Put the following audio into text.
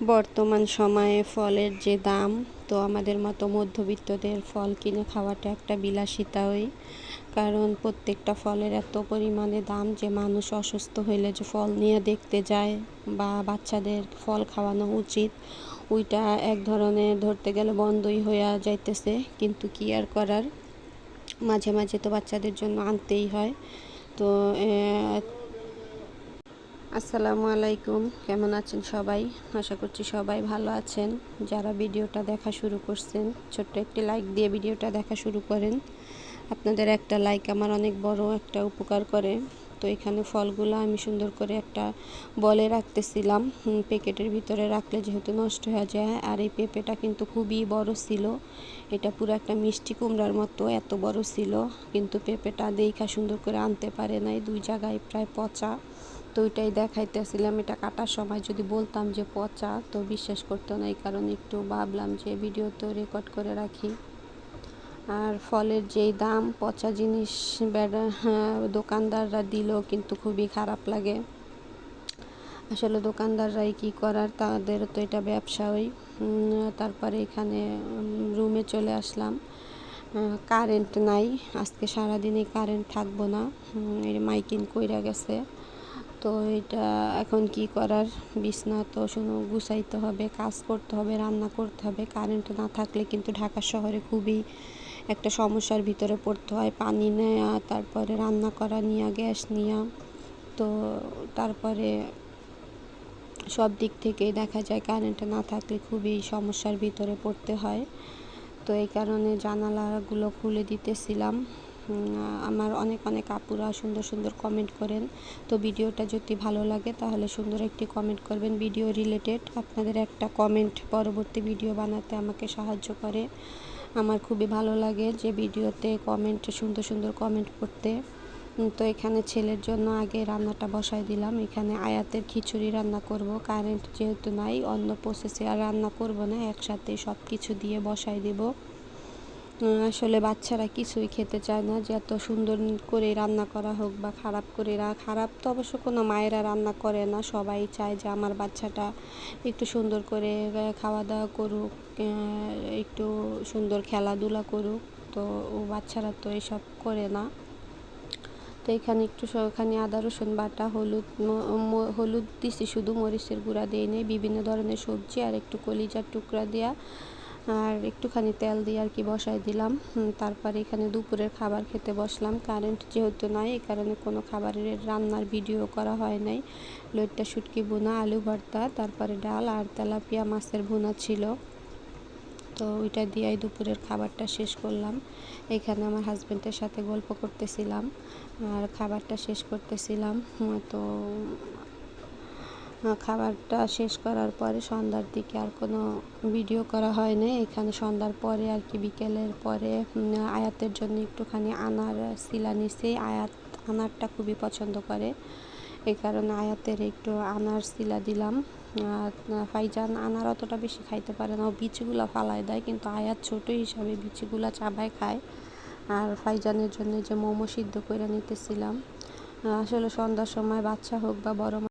বর্তমান সময়ে ফলের যে দাম, তো আমাদের মতো মধ্যবিত্তদের ফল কিনে খাওয়াটা একটা বিলাসিতাই কারণ প্রত্যেকটা ফলের এত পরিমাণে দাম যে মানুষ অসুস্থ হইলে যে ফল নিয়ে দেখতে যায় বা বাচ্চাদের ফল খাওয়ানো উচিত, ওইটা এক ধরনের ধরতে গেলে বন্ধই হইয়া যাইতেছে। কিন্তু কি আর করার? মাঝে মাঝে তো বাচ্চাদের জন্য আনতেই হয়। তো আসসালামু আলাইকুম। কেমন আছেন সবাই? আশা করছি সবাই ভালো আছেন। যারা ভিডিওটা দেখা শুরু করছেন, ছোট্ট একটি লাইক দিয়ে ভিডিওটা দেখা শুরু করেন। আপনাদের একটা লাইক আমার অনেক বড় একটা উপকার করে। তো এখানে ফলগুলো আমি সুন্দর করে একটা বলে রাখতেছিলাম। প্যাকেটের ভিতরে রাখলে যেহেতু নষ্ট হয়ে যায়, আর এই পেঁপেটা কিন্তু খুবই বড় ছিল। এটা পুরো একটা মিষ্টি কুমড়ার মতো এত বড় ছিল। কিন্তু পেঁপেটা দেখা সুন্দর করে আনতে পারে নাই, দুই জায়গায় প্রায় পচা। তো ওইটাই দেখাইতেছিলাম। এটা কাটার সময় যদি বলতাম যে পচা তো বিশ্বাস করতো না এই কারণে একটু ভাবলাম যে ভিডিও তো রেকর্ড করে রাখি। আর ফলের যেই দাম পচা জিনিস হ্যাঁ, দোকানদাররা দিল কিন্তু খুবই খারাপ লাগে। আসলে দোকানদাররাই কি করার তাদের তো এটা ব্যবসা ব্যবসাই তারপরে এখানে রুমে চলে আসলাম। কারেন্ট নাই। আজকে সারাদিনই কারেন্ট থাকব না। মাইকিন কইরা গেছে। তো এটা এখন কি করার? বিছনা তো শুনো, গুছাইতে হবে, কাজ করতে হবে, রান্না করতে হবে। কারেন্ট না থাকলে কিন্তু ঢাকা শহরে খুবই একটা সমস্যার ভিতরে পড়তে হয়। পানি নেওয়া তারপরে রান্না করা নিয়া, গ্যাস নিয়া। তো তারপরে সব দিক থেকেই দেখা যায় কারেন্ট না থাকলে খুবই সমস্যার ভিতরে পড়তে হয়। তো এই কারণে জানালাগুলো খুলে দিতেছিলাম। আমার অনেক অনেক আপুরা সুন্দর সুন্দর কমেন্ট করেন। তো ভিডিওটা যদি ভালো লাগে তাহলে সুন্দর একটি কমেন্ট করবেন। ভিডিও রিলেটেড আপনাদের একটা কমেন্ট পরবর্তী ভিডিও বানাতে আমাকে সাহায্য করে। আমার খুবই ভালো লাগে যে ভিডিওতে কমেন্ট সুন্দর সুন্দর কমেন্ট করতে। তো এখানে ছেলের জন্য আগে রান্নাটা বসাই দিলাম। এখানে আয়াতের খিচুড়ি রান্না করব। কারেন্ট যেহেতু নাই, অন্য প্রসেসে আর রান্না করব না। একসাথে সব কিছু দিয়ে বসাই দেব। আসলে বাচ্চারা কিছুই খেতে চায় না। যে এত সুন্দর করে রান্না করা হোক বা খারাপ করে খারাপ তো অবশ্য কোনো মায়েরা রান্না করে না। সবাই চায় যে আমার বাচ্চাটা একটু সুন্দর করে খাওয়া দাওয়া করুক একটু সুন্দর খেলাধুলা করুক। তো ও বাচ্চারা তো এসব করে না। তো এখানে একটু এখানে আদা, রসুন বাটা, হলুদ হলুদ দিছি, শুধু মরিচের গুঁড়া দিয়ে নেই। বিভিন্ন ধরনের সবজি আর একটু কলিজার টুকরা দেওয়া আর একটুখানি তেল দিয়ে আর কি বসাই দিলাম। তারপরে এখানে দুপুরের খাবার খেতে বসলাম। কারেন্ট যেহেতু নাই এই কারণে কোনো খাবারের রান্নার ভিডিও করা হয় নাই। লইট্টা শুটকি বোনা আলু ভর্তা, তারপরে ডাল আর তেলাপিয়া মাছের ভুনা ছিল। তো ওইটা দিয়েই দুপুরের খাবারটা শেষ করলাম। এখানে আমার হাজব্যান্ডের সাথে গল্প করতেছিলাম আর খাবারটা শেষ করতেছিলাম। তো খাবারটা শেষ করার পরে সন্ধ্যার দিকে আর কোনো ভিডিও করা হয় হয়নি। এখানে সন্ধ্যার পরে আর কি, বিকেলের পরে আয়াতের জন্য একটুখানি আনার শিলা নিচে আয়াত আনারটা খুবই পছন্দ করে। এই কারণে আয়াতের একটু আনার শিলা দিলাম। ফাইজান আনার অতটা বেশি খাইতে পারে না। ও বিচিগুলো ফালাই দেয়, কিন্তু আয়াত ছোট হিসাবে বিচিগুলা চাবায় খায়। আর ফাইজানের জন্য যে মোমো সিদ্ধ করে নিতেছিলাম আসলে সন্ধ্যার সময় বাচ্চা হোক বা বড়